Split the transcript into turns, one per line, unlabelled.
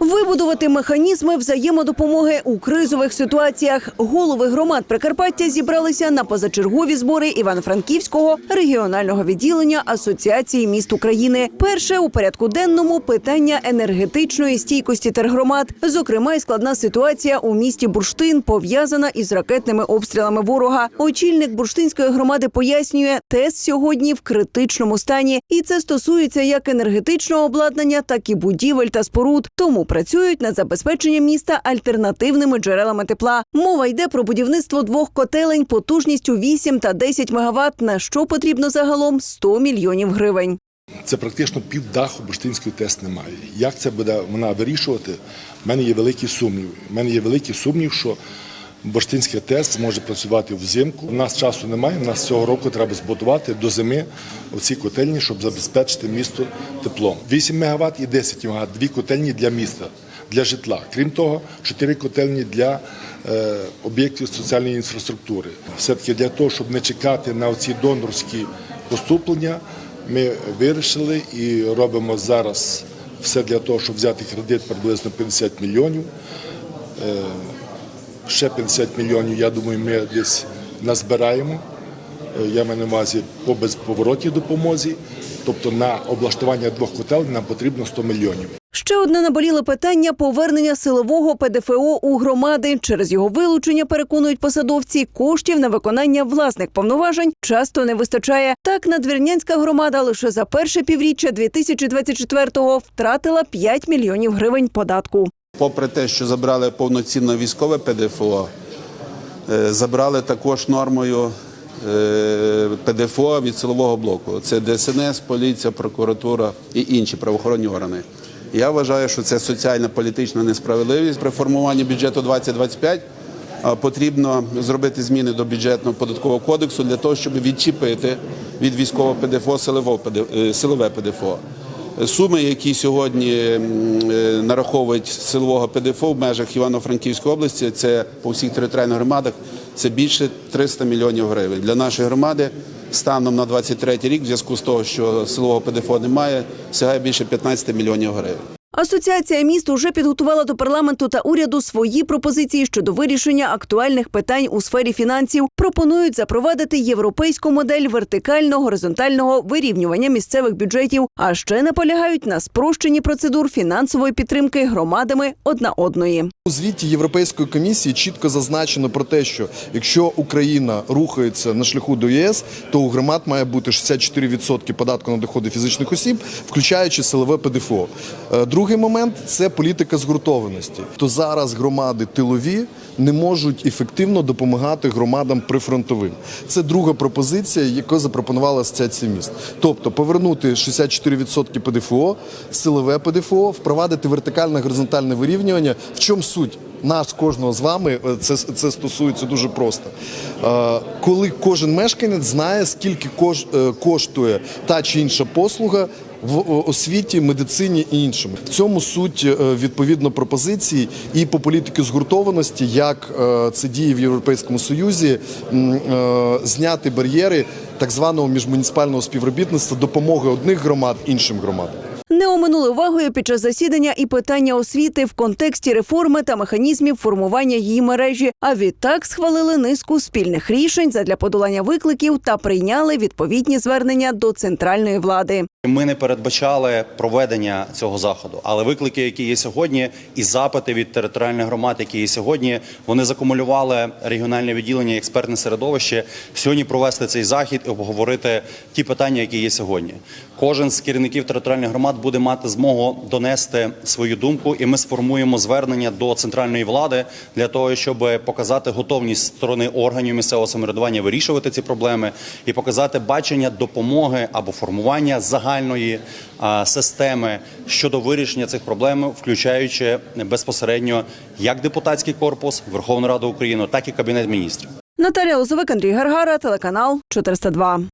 Вибудувати механізми взаємодопомоги у кризових ситуаціях. Голови громад Прикарпаття зібралися на позачергові збори Івано-Франківського регіонального відділення Асоціації міст України. Перше у порядку денному питання енергетичної стійкості тергромад. Зокрема, й складна ситуація у місті Бурштин пов'язана із ракетними обстрілами ворога. Очільник бурштинської громади пояснює, ТЕС сьогодні в критичному стані, і це стосується як енергетичного обладнання, так і будівель та споруд. Тому працюють над забезпеченням міста альтернативними джерелами тепла. Мова йде про будівництво двох котелень потужністю 8 та 10 мегаватт, на що потрібно загалом 100 мільйонів гривень.
Це практично півдаху бурштинської ТЕС немає. Як це буде вона вирішувати? В мене є великий сумнів. У мене є великий сумнів, що бурштинська ТЕС зможе працювати взимку. У нас часу немає. У нас цього року треба збудувати до зими оці котельні, щоб забезпечити місто теплом. 8 МВт і 10 МВт – дві котельні для міста, для житла. Крім того, 4 котельні для е, об'єктів соціальної інфраструктури. Все-таки для того, щоб не чекати на оці донорські поступлення, ми вирішили і робимо зараз все для того, щоб взяти кредит приблизно 50 мільйонів. Е, Ще 50 мільйонів, я думаю, ми десь назбираємо. Е, Я маю на увазі по безповоротній допомозі. Тобто на облаштування двох котелень нам потрібно 100 мільйонів.
Ще одне наболіле питання повернення силового ПДФО у громади. Через його вилучення переконують посадовці, коштів на виконання власних повноважень часто не вистачає. Так, надвірнянська громада лише за перше півріччя 2024-го втратила 5 мільйонів гривень податку.
Попри те, що забрали повноцінне військове ПДФО, е, забрали також нормою е, ПДФО від силового блоку. Це ДСНС, поліція, прокуратура і інші правоохоронні органи. Я вважаю, що це соціальна політична несправедливість при формуванні бюджету 2025. А Потрібно зробити зміни до бюджетного податкового кодексу для того, щоб відчіпити від військового ПДФО е, силове ПДФО. Суми, які сьогодні е, нараховують силового ПДФО в межах Івано-Франківської області, це по всіх територіальних громадах, це більше 300 мільйонів гривень. Для нашої громади станом на 23 рік, в зв'язку з того, що силового ПДФО немає, сягає більше 15 мільйонів гривень.
Асоціація міст уже підготувала до парламенту та уряду свої пропозиції щодо вирішення актуальних питань у сфері фінансів. Пропонують запровадити європейську модель вертикально-горизонтального вирівнювання місцевих бюджетів, а ще наполягають на спрощенні процедур фінансової підтримки громадами одна одної.
У звіті Європейської комісії чітко зазначено про те, що якщо Україна рухається на шляху до ЄС, то у громад має бути 64% податку на доходи фізичних осіб, включаючи силове ПДФО. Е, Другий момент це політика згуртованості. То зараз громади тилові не можуть ефективно допомагати громадам прифронтовим. Це друга пропозиція, яку запропонувала асоціація міст. Тобто повернути 64% ПДФО, силове ПДФО, впровадити вертикальне горизонтальне вирівнювання. В чому суть? Нас кожного з вами е, це, це стосується дуже просто. Е, коли кожен мешканець знає, скільки кош, е, коштує та чи інша послуга в освіті, медицині і іншому. В цьому суть відповідно пропозиції і по політики згуртованості, як це діє в Європейському Союзі, зняти бар'єри так званого міжмуніципального співробітництва, допомоги одних громад іншим громадам.
Оминули увагою під час засідання і питання освіти в контексті реформи та механізмів формування її мережі. А відтак схвалили низку спільних рішень задля подолання викликів та прийняли відповідні звернення до центральної влади.
Ми не передбачали проведення цього заходу, але виклики, які є сьогодні, і запити від територіальних громад, які є сьогодні, вони закумулювали регіональне відділення експертне середовище сьогодні провести цей захід і обговорити ті питання, які є сьогодні. Кожен з керівників територіальних громад буде мати змогу донести свою думку, і ми сформуємо звернення до центральної влади для того, щоб показати готовність сторони органів місцевого самоврядування вирішувати ці проблеми і показати бачення допомоги або формування загальної системи щодо вирішення цих проблем, включаючи безпосередньо як депутатський корпус Верховної Ради України, так і кабінет міністрів.
Наталія Лозовик, Андрій Гаргара, телеканал 402.